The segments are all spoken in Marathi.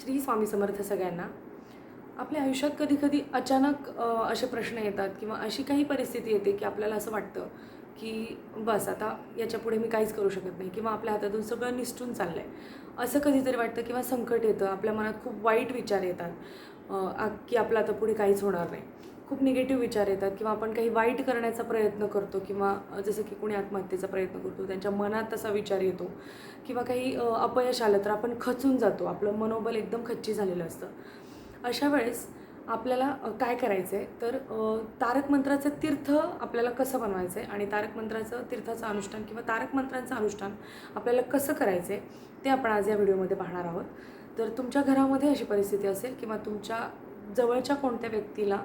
श्री स्वामी समर्थ सगळ्यांना. आपल्या आयुष्यात कधी कधी अचानक असे प्रश्न येतात किंवा अशी काही परिस्थिती येते की आपल्याला असं वाटतं की बस आता याच्यापुढे मी काहीच करू शकत नाही किंवा आपल्या हातातून सगळं निसटून चाललं आहे असं कधीतरी वाटतं किंवा संकट येतं आपल्या मनात खूप वाईट विचार येतात की आपलं आता पुढे काहीच होणार नाही. खूप निगेटिव्ह विचार येतात किंवा आपण काही वाईट करण्याचा प्रयत्न करतो किंवा जसं की कोणी आत्महत्येचा प्रयत्न करतो त्यांच्या मनात तसा विचार येतो किंवा काही अपयश आलं तर आपण खचून जातो आपलं मनोबल एकदम खच्ची झालेलं असतं. अशा वेळेस आपल्याला काय करायचं आहे तर तारक मंत्राचं तीर्थ आपल्याला कसं बनवायचं आहे आणि तारक मंत्राचं तीर्थाचं अनुष्ठान किंवा तारक मंत्रांचं अनुष्ठान आपल्याला कसं करायचं आहे ते आपण आज या व्हिडिओमध्ये पाहणार आहोत. तर तुमच्या घरामध्ये अशी परिस्थिती असेल किंवा तुमच्या जवळच्या कोणत्या व्यक्तीला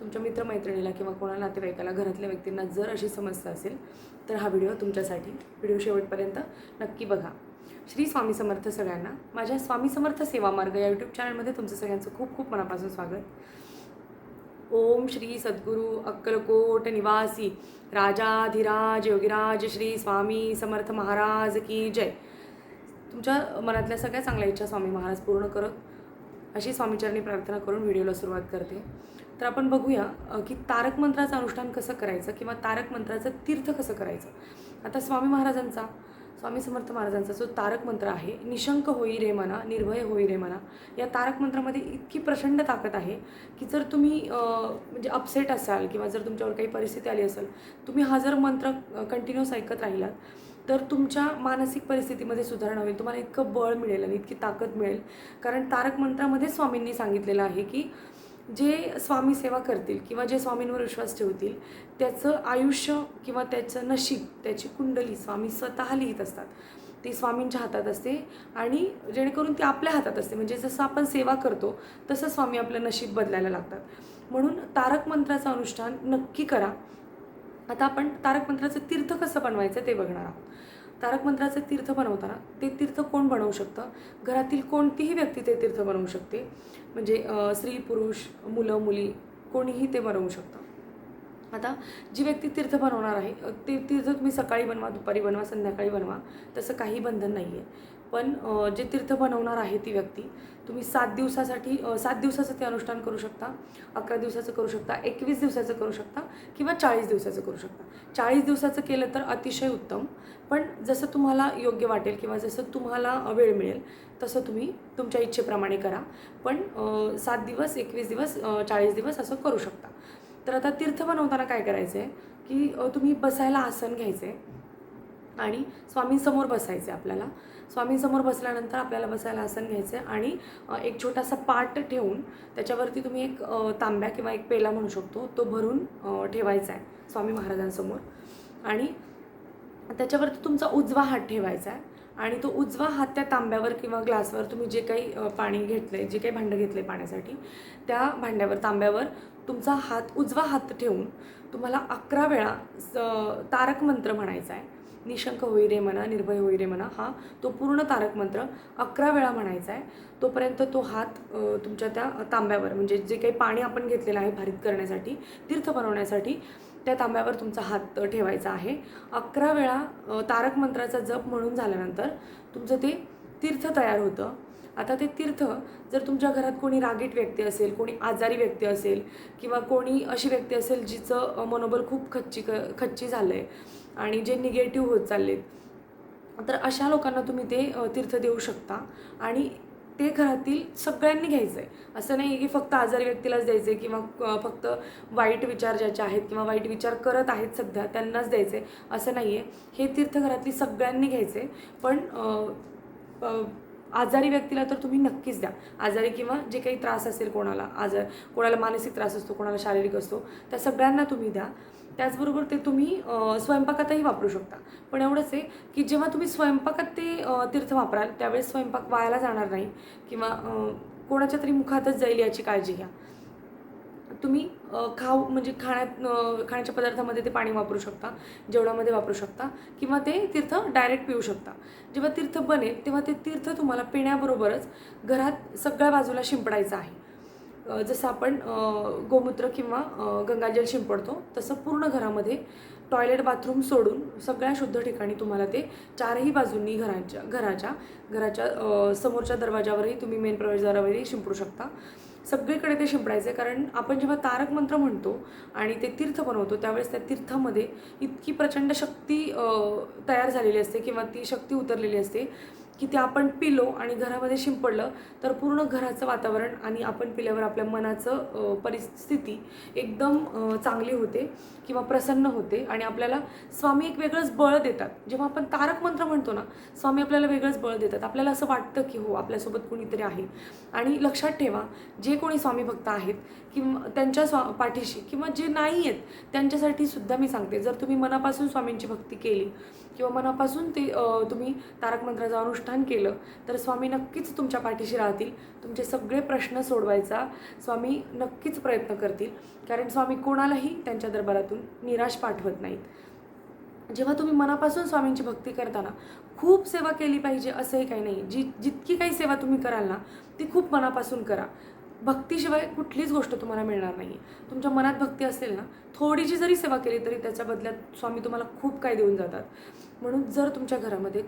तुमच्या मित्रमैत्रिणीला किंवा कोणा नातेवाईकाला घरातल्या व्यक्तींना जर अशी समस्या असेल तर हा व्हिडिओ तुमच्यासाठी व्हिडिओ शेवटपर्यंत नक्की बघा. श्री स्वामी समर्थ सगळ्यांना माझ्या स्वामी समर्थ सेवा मार्ग या यूट्यूब चॅनलमध्ये तुमचं सगळ्यांचं खूप खूप मनापासून स्वागत. ओम श्री सद्गुरू अक्कलकोट निवासी राजाधिराज योगिराज श्री स्वामी समर्थ महाराज की जय. तुमच्या मनातल्या सगळ्या चांगल्या इच्छा स्वामी महाराज पूर्ण करत अशी स्वामीचरणी प्रार्थना करून व्हिडिओला सुरुवात करते. तर आपण बघूया की तारक मंत्राचं अनुष्ठान कसं करायचं किंवा तारक मंत्राचं तीर्थ कसं करायचं? आता स्वामी महाराजांचा स्वामी समर्थ महाराजांचा जो तारक मंत्र आहे निशंक होई रे मना निर्भय होई रे मना या तारक मंत्रामध्ये इतकी प्रचंड ताकद आहे की जर तुम्ही म्हणजे अपसेट असाल किंवा जर तुमच्यावर काही परिस्थिती आली असेल तुम्ही हा जर मंत्र कंटिन्युअस ऐकत राहिलात तर तुमच्या मानसिक परिस्थितीमध्ये सुधारणा होईल. तुम्हाला इतकं बळ मिळेल आणि इतकी ताकद मिळेल. कारण तारक मंत्रामध्ये स्वामींनी सांगितलेलं आहे की जे स्वामी सेवा करतील किंवा जे स्वामींवर विश्वास ठेवतील त्याचं आयुष्य किंवा त्याचं नशीब त्याची कुंडली स्वामी स्वतः लिहित असतात. ती स्वामींच्या हातात असते आणि जेणेकरून ती आपल्या हातात असते. म्हणजे जसं आपण सेवा करतो तसं स्वामी आपलं नशीब बदलायला लागतात. म्हणून तारक मंत्राचं अनुष्ठान नक्की करा. आता आपण तारक मंत्राचं तीर्थ कसं बनवायचं ते बघणार आहोत. तारक मंत्राचं तीर्थ बनवताना ते तीर्थ कोण बनवू शकतं? घरातील कोणतीही व्यक्ती ते तीर्थ बनवू शकते. म्हणजे स्त्री पुरुष मुलं मुली कोणीही ते बनवू शकतं. आता जी व्यक्ती तीर्थ बनवणार आहे ते तीर्थ तुम्ही सकाळी बनवा दुपारी बनवा संध्याकाळी बनवा तसं काही बंधन नाही आहे पण जे तीर्थ बनवणार आहे ती व्यक्ती तुम्ही सात दिवसासाठी सात दिवसाचं ते अनुष्ठान करू शकता अकरा दिवसाचं करू शकता एकवीस दिवसाचं करू शकता किंवा चाळीस दिवसाचं करू शकता. चाळीस दिवसाचं केलं तर अतिशय उत्तम पण जसं तुम्हाला योग्य वाटेल किंवा जसं तुम्हाला वेळ मिळेल तसं तुम्ही तुमच्या इच्छेप्रमाणे करा. पण सात दिवस एकवीस दिवस चाळीस दिवस असं करू शकता. तर आता तीर्थ बनवताना काय करायचं आहे की तुम्ही बसायला आसन घ्यायचं आहे आणि स्वामींसमोर बसायचे आपल्याला. स्वामींसमोर बसल्यानंतर आपल्याला बसायला आसन घ्यायचं आहे आणि एक छोटासा पाट ठेवून त्याच्यावरती तुम्ही एक तांब्या किंवा एक पेला म्हणू शकतो तो भरून ठेवायचा आहे स्वामी महाराजांसमोर. आणि त्याच्यावरती तुमचा उजवा हात ठेवायचा आहे आणि तो उजवा हात त्या तांब्यावर किंवा ग्लासवर तुम्ही जे काही पाणी घेतलं आहे जे काही भांडं घेतलं आहे पाण्यासाठी त्या भांड्यावर तांब्यावर तुमचा हात उजवा हात ठेवून तुम्हाला अकरा वेळा स- तारक मंत्र म्हणायचा आहे. निशंक होई रे म्हणा निर्भय होई रे म्हणा हा तो पूर्ण तारक मंत्र अकरा वेळा म्हणायचा आहे. तोपर्यंत तो हात तुमच्या त्या तांब्यावर म्हणजे जे काही पाणी आपण घेतलेलं आहे भारीत करण्यासाठी तीर्थ बनवण्यासाठी त्या तांब्यावर तुमचा हात ठेवायचा आहे. अकरा वेळा तारक मंत्राचा जप म्हणून झाल्यानंतर तुमचं ते तीर्थ तयार होतं. आता ते तीर्थ जर तुमच्या घरात कोणी रागीट व्यक्ती असेल कोणी आजारी व्यक्ती असेल किंवा कोणी अशी व्यक्ती असेल जिचं मनोबल खूप खच्ची क खच्ची झालं आहे आणि जे निगेटिव्ह होत चाललेत तर अशा लोकांना तुम्ही ते तीर्थ देऊ शकता आणि ते घरातील सगळ्यांनी घ्यायचं आहे असं नाही की फक्त आजारी व्यक्तीलाच द्यायचं आहे किंवा फक्त वाईट विचार ज्याचे आहेत किंवा वाईट विचार करत आहेत सध्या त्यांनाच द्यायचे आहे असं नाही आहे हे तीर्थ घरातली सगळ्यांनी आहे पण आजारी व्यक्तीला तर तुम्ही नक्कीच द्या. आजारी किंवा जे काही त्रास असेल कोणाला आजार कोणाला मानसिक त्रास असतो कोणाला शारीरिक असतो त्या सगळ्यांना तुम्ही द्या. त्याचबरोबर ते तुम्ही स्वयंपाकातही वापरू शकता. पण एवढंच आहे की जेव्हा तुम्ही स्वयंपाकात ते तीर्थ वापराल त्यावेळेस स्वयंपाक वायाला जाणार नाही किंवा कोणाच्या तरी मुखातच जाईल याची काळजी घ्या. तुम्ही खाऊ म्हणजे खाण्यात खाण्याच्या पदार्थामध्ये ते पाणी वापरू शकता जेवणामध्ये वापरू शकता किंवा ते तीर्थ डायरेक्ट पिऊ शकता. जेव्हा तीर्थ बनेल तेव्हा ते तीर्थ तुम्हाला पिण्याबरोबरच घरात सगळ्या बाजूला शिंपडायचं आहे. जसं आपण गोमूत्र किंवा गंगाजल शिंपडतो तसं पूर्ण घरामध्ये टॉयलेट बाथरूम सोडून सगळ्या शुद्ध ठिकाणी तुम्हाला ते चारही बाजूंनी घराच्या घराच्या घराच्या समोरच्या दरवाजावरही तुम्ही मेन प्रवेशद्वारावरही शिंपडू शकता. सगळीकडे ते शिंपडायचं आहे कारण आपण जेव्हा तारक मंत्र म्हणतो आणि ते तीर्थ बनवतो त्यावेळेस त्या तीर्थामध्ये इतकी प्रचंड शक्ती तयार झालेली असते किंवा ती शक्ती उतरलेली असते. की ते आपण पिलो आणि घरामध्ये शिंपडलं तर पूर्ण घराचं वातावरण आणि आपण पिल्यावर आपल्या मनाचं परिस्थिती एकदम चांगली होते किंवा प्रसन्न होते आणि आपल्याला स्वामी एक वेगळंच बळ देतात. जेव्हा आपण तारक मंत्र म्हणतो ना स्वामी आपल्याला वेगळंच बळ देतात. आपल्याला असं वाटतं की हो आपल्यासोबत कोणीतरी आहे. आणि लक्षात ठेवा जे कोणी स्वामी भक्त आहेत किंवा त्यांच्या स्वा पाठीशी किंवा जे नाही आहेत त्यांच्यासाठी सुद्धा मी सांगते. जर तुम्ही मनापासून स्वामींची भक्ती केली किंवा मनापासून ते तुम्ही तारक मंत्राचा अनुष्ठान केलं तर स्वामी नक्कीच तुमच्या पाठीशी राहतील. तुमचे सगळे प्रश्न सोडवायचा स्वामी नक्कीच प्रयत्न करतील. कारण स्वामी कोणालाही त्यांच्या दरबारातून निराश पाठवत नाहीत. जेव्हा तुम्ही मनापासून स्वामींची भक्ती करताना खूप सेवा केली पाहिजे असंही काही नाही. जी जितकी काही सेवा तुम्ही कराल ना ती खूप मनापासून करा. भक्तीशिवाय कुठलीच गोष्ट तुम्हाला मिळणार नाही तुमच्या मनात भक्ती असेल ना थोडीशी जरी सेवा केली तरी त्याच्या बदल्यात स्वामी तुम्हाला खूप काही देऊन जातात. म्हणून जर तुमच्या घरामध्ये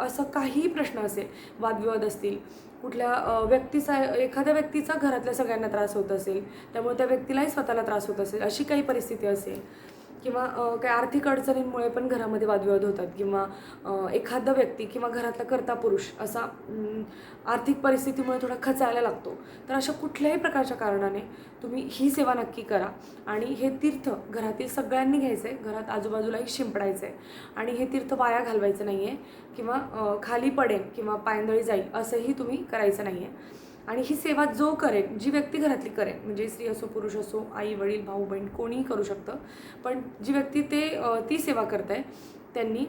असं काहीही प्रश्न असेल वादविवाद असतील कुठल्या व्यक्तीचा एखाद्या व्यक्तीचा घरातल्या सगळ्यांना त्रास होत असेल त्यामुळे त्या व्यक्तीलाही स्वतःला त्रास होत असेल अशी काही परिस्थिती असेल किंवा काय काही आर्थिक अडचणींमुळे पण घरामध्ये वादविवाद होतात किंवा एखादा व्यक्ती किंवा घरातला कर्ता पुरुष असा आर्थिक परिस्थितीमुळे थोडा खचायला लागतो. तर अशा कुठल्याही प्रकारच्या कारणाने तुम्ही ही सेवा नक्की करा आणि हे तीर्थ घरातील सगळ्यांनी घ्यायचं आहे घरात आजूबाजूलाही शिंपडायचं आहे आणि हे तीर्थ वाया घालवायचं नाही आहे किंवा खाली पडेल किंवा पायंदळी जाईल असंही तुम्ही करायचं नाही आहे आणि ही सेवा जो करेल जी व्यक्ती घरातली करेल म्हणजे स्त्री असो पुरुष असो आई वडील भाऊ बहीण कोणीही करू शकतं पण जी व्यक्ती ते ती सेवा करत आहे त्यांनी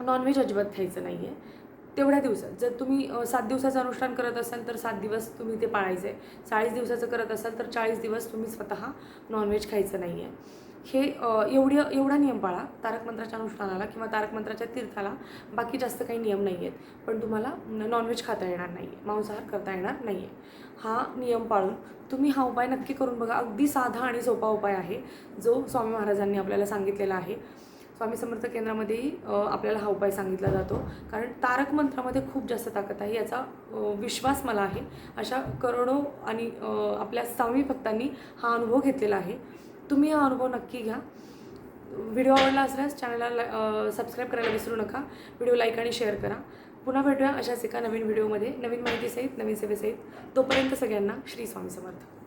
नॉनव्हेज अजिबात खायचं नाही आहे तेवढ्या दिवसात. जर तुम्ही सात दिवसाचं अनुष्ठान करत असाल तर सात दिवस तुम्ही ते पाळायचं आहे चाळीस दिवसाचं करत असाल तर चाळीस दिवस तुम्ही स्वतः नॉनव्हेज खायचं नाही आहे हे अ, एवढी एवढा नियम पाळा. तारक मंत्राच्या अनुष्ठानाला किंवा तारक मंत्राच्या तीर्थाला बाकी जास्त काही नियम नाही आहेत पण तुम्हाला नॉनव्हेज खाता येणार नाही आहे मांसाहार करता येणार नाही आहे हा नियम पाळून तुम्ही हा उपाय नक्की करून बघा. अगदी साधा आणि सोपा उपाय आहे जो स्वामी महाराजांनी आपल्याला सांगितलेला आहे. स्वामी समर्थ केंद्रामध्येही आपल्याला हा उपाय सांगितला जातो. कारण तारक मंत्रामध्ये खूप जास्त ताकद आहे याचा विश्वास मला आहे. अशा करोडो आणि आपल्या स्वामी भक्तांनी हा अनुभव घेतलेला आहे. तुम्ही हा अनुभव नक्की घ्या. व्हिडिओ आवडला असल्यास चॅनलला सबस्क्राईब करायला विसरू नका. व्हिडिओ लाईक आणि शेअर करा. पुन्हा भेटूया अशाच एका नवीन व्हिडिओमध्ये. नवीन माहितीसहित नवीन सेवेसहित. तोपर्यंत सगळ्यांना श्री स्वामी समर्थ.